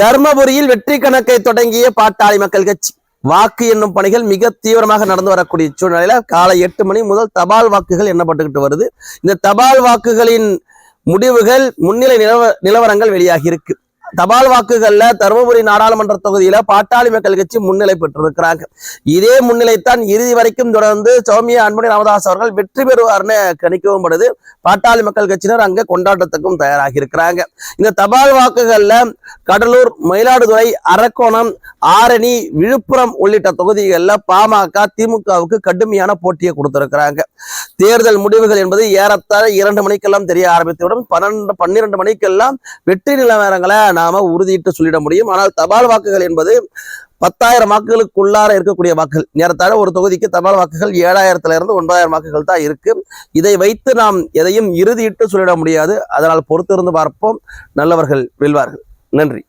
தர்மபுரியில் வெற்றி கணக்கை தொடங்கிய பாட்டாளி மக்கள் கட்சி. வாக்கு எண்ணும் பணிகள் மிக தீவிரமாக நடந்து வரக்கூடிய சூழ்நிலையில காலை எட்டு மணி முதல் தபால் வாக்குகள் எண்ணப்பட்டுக்கிட்டு வருது. இந்த தபால் வாக்குகளின் முடிவுகள் முன்னிலை நிலவ நிலவரங்கள் வெளியாகி இருக்கு. தபால் வாக்குகள்ல தருமபுரி நாடாளுமன்ற தொகுதியில பாட்டாளி மக்கள் கட்சி முன்னிலை பெற்றிருக்கிறாங்க. இதே முன்னிலைத்தான் இறுதி வரைக்கும் தொடர்ந்து சௌமியா அன்புமணி ராமதாஸ் அவர்கள் வெற்றி பெறுவார்னு கணிக்கவும் படுது. பாட்டாளி மக்கள் கட்சியினர் அங்க கொண்டாட்டத்துக்கும் தயாராகி இருக்கிறாங்க இந்த தபால் வாக்குகள்ல கடலூர் மயிலாடுதுறை அரக்கோணம் ஆரணி விழுப்புரம் உள்ளிட்ட தொகுதிகளில் பாமக திமுகவுக்கு கடுமையான போட்டியை கொடுத்திருக்கிறாங்க. தேர்தல் முடிவுகள் என்பது ஏறத்தாழ இரண்டு மணிக்கெல்லாம் தெரிய ஆரம்பித்துவிடும் பன்னெண்டு பன்னிரண்டு மணிக்கெல்லாம் வெற்றி நிலவரங்களை நாம உறுதியிட்டு சொல்லிட முடியும். ஆனால் தபால் வாக்குகள் என்பது பத்தாயிரம் வாக்குகளுக்குள்ளார இருக்கக்கூடிய வாக்குகள். நேரத்தாழ ஒரு தொகுதிக்கு தபால் வாக்குகள் ஏழாயிரத்துல இருந்து ஒன்பதாயிரம் வாக்குகள் தான் இருக்கு. இதை வைத்து நாம் எதையும் இறுதியிட்டு சொல்லிட முடியாது. அதனால் பொறுத்திருந்து பார்ப்போம். நல்லவர்கள் வெல்வார்கள். நன்றி.